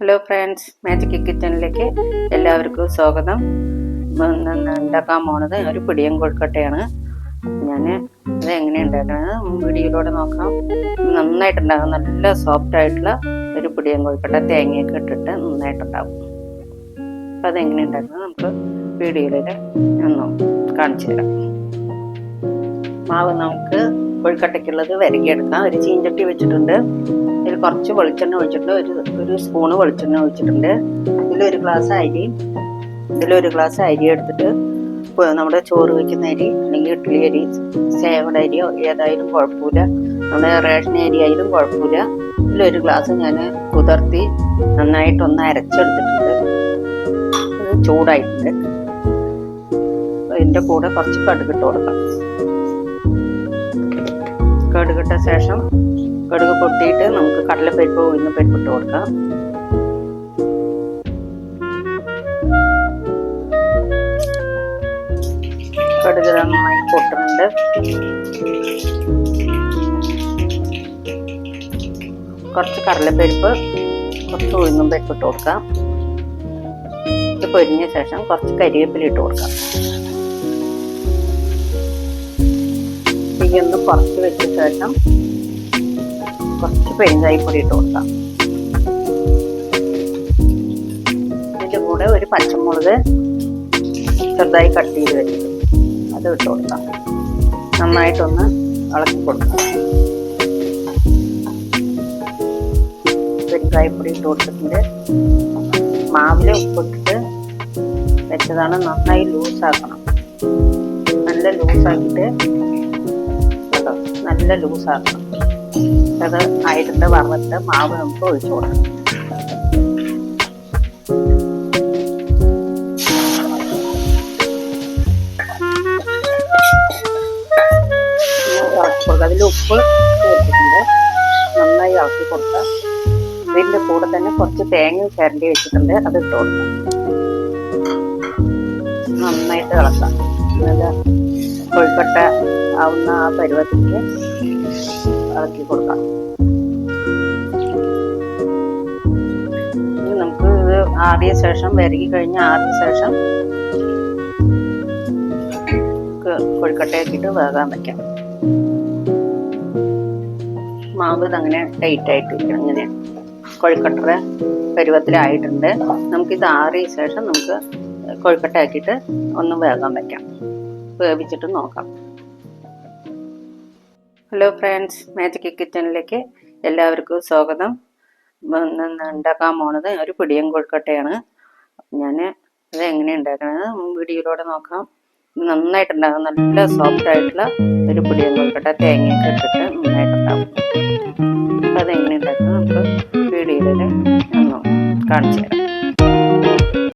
Hello friends magic കിച്ചണിലേക്ക് എല്ലാവർക്കും സ്വാഗതം. ഉണ്ടാക്കാൻ പോണത് ഒരു പിടിയം കൊഴുക്കട്ടയാണ് ഞാൻ ഇത് എങ്ങനെ ഉണ്ടാക്കണത്? വീഡിയോയിലൂടെ നോക്കാം. നന്നായിട്ടുണ്ടാകും. നല്ല സോഫ്റ്റ് ആയിട്ടുള്ള ഒരു പിടിയം കൊഴുക്കട്ട തേങ്ങയൊക്കെ ഇട്ടിട്ട് നന്നായിട്ടുണ്ടാകും. അപ്പം അതെങ്ങനെ ഉണ്ടാക്കുന്നത് നമുക്ക് വീഡിയോയിൽ ഒന്ന് കാണിച്ചു തരാം. മാവ് നമുക്ക് കൊഴുക്കട്ടയ്ക്കുള്ളത് വരകിയെടുക്കാം. ഒരു ചീഞ്ചട്ടി വെച്ചിട്ടുണ്ട്. കുറച്ച് വെളിച്ചെണ്ണ ഒഴിച്ചിട്ടുണ്ട്. ഒരു ഒരു സ്പൂണ് വെളിച്ചെണ്ണ ഒഴിച്ചിട്ടുണ്ട്. ഇതിലൊരു ഗ്ലാസ് അരി ഇതിലൊരു ഗ്ലാസ് അരി എടുത്തിട്ട് നമ്മുടെ ചോറ് വയ്ക്കുന്ന അരി അല്ലെങ്കിൽ ഇഡ്ഡലി അരി സേവയുടെ അരിയോ ഏതായാലും കുഴപ്പമില്ല. നമ്മുടെ റേഷൻ അരി ആയാലും കുഴപ്പമില്ല. ഇതിലൊരു ഗ്ലാസ് ഞാൻ കുതിർത്തി നന്നായിട്ടൊന്ന് അരച്ചെടുത്തിട്ടുണ്ട്. ചൂടായിട്ടുണ്ട്. ഇതിന്റെ കൂടെ കുറച്ച് കടുകിട്ട് കൊടുക്കാം. കടുകിട്ട ശേഷം കടുക് പൊട്ടിയിട്ട് നമുക്ക് കടലപ്പരിപ്പ് ഉഴുന്ന് പരിപ്പിട്ട് കൊടുക്കാം. കടുക് നന്നായി പൊട്ടുന്നുണ്ട്. കുറച്ച് കടലപ്പരിപ്പ് കുറച്ച് ഉഴുന്നും പരിപ്പിട്ട് കൊടുക്കാം. ഇത് പൊരിഞ്ഞ ശേഷം കുറച്ച് കരിവേപ്പില ഇട്ട് കൊടുക്കാം. ഇതൊന്ന് കുറച്ച് വെച്ച ശേഷം കുറച്ച് പെരുങ്കായിപ്പൊടി ഇട്ട് കൊടുക്കാം. ഇതിന്റെ കൂടെ ഒരു പച്ചമുളക് ചെറുതായി കട്ട് ചെയ്ത് വെച്ചത് അത് ഇട്ട് കൊടുക്കാം. നന്നായിട്ടൊന്ന് ഇളക്കി കൊടുക്കാം. പെരുങ്കായപ്പൊടി ഇട്ട് കൊടുത്തിട്ടുണ്ട്. മാവിൽ ഉപ്പിട്ടിട്ട് വെച്ചതാണ് നന്നായി ലൂസാക്കണം നല്ല ലൂസാക്കിയിട്ട് നല്ല ലൂസാക്കണം അത് ആയിട്ടുണ്ട് വറുത്ത് മാവ് നമുക്ക് ഒഴിച്ചു കൊടുക്കാം. അതിൽ ഉപ്പ് നന്നായി ഇളക്കി കൊടുക്കുക ഇതിന്റെ കൂടെ തന്നെ കുറച്ച് തേങ്ങ ചിരണ്ടി വെച്ചിട്ടുണ്ട്. അത് ഇട്ട് കൊടുക്കാം. നന്നായിട്ട് ഇളക്കാം. നല്ല കൊഴുക്കട്ട ആവുന്ന ആ പരുവത്തിക്ക് ഇളക്കി കൊടുക്കാം. ഇനി നമുക്ക് ഇത് ആടിയ ശേഷം വരകി കഴിഞ്ഞ് ആടിയ ശേഷം കൊഴുക്കട്ടയാക്കിയിട്ട് വേകാൻ വെക്കാം. മാവ് ഇതങ്ങനെ ടൈറ്റ് ആയിട്ട് ഇരിക്കണം. ഇങ്ങനെ കൊഴുക്കട്ടയുടെ പരുവത്തിലായിട്ടുണ്ട്. നമുക്കിത് ആറിയ ശേഷം നമുക്ക് കൊഴുക്കട്ട ആക്കിയിട്ട് ഒന്ന് വേകാൻ വെക്കാം. വേവിച്ചിട്ട് നോക്കാം. ഹലോ ഫ്രണ്ട്സ് മാജിക് കിച്ചണിലേക്ക് എല്ലാവർക്കും സ്വാഗതം. ഉണ്ടാക്കാൻ പോണത് ഒരു പിടിയും കൊഴുക്കട്ടയാണ്. ഞാൻ അത് എങ്ങനെ ഉണ്ടാക്കണത് വീഡിയോയിലൂടെ നോക്കാം. നന്നായിട്ട് ഉണ്ടാകും നല്ല സോഫ്റ്റ് ആയിട്ടുള്ള ഒരു പിടിയും കൊഴുക്കട്ട തേങ്ങയൊക്കെ ഇട്ടിട്ട് നന്നായിട്ടുണ്ടാകും അപ്പം അതെങ്ങനെ ഉണ്ടാക്കുന്നത് നമുക്ക് വീഡിയോയിൽ കാണിച്ചു തരാം.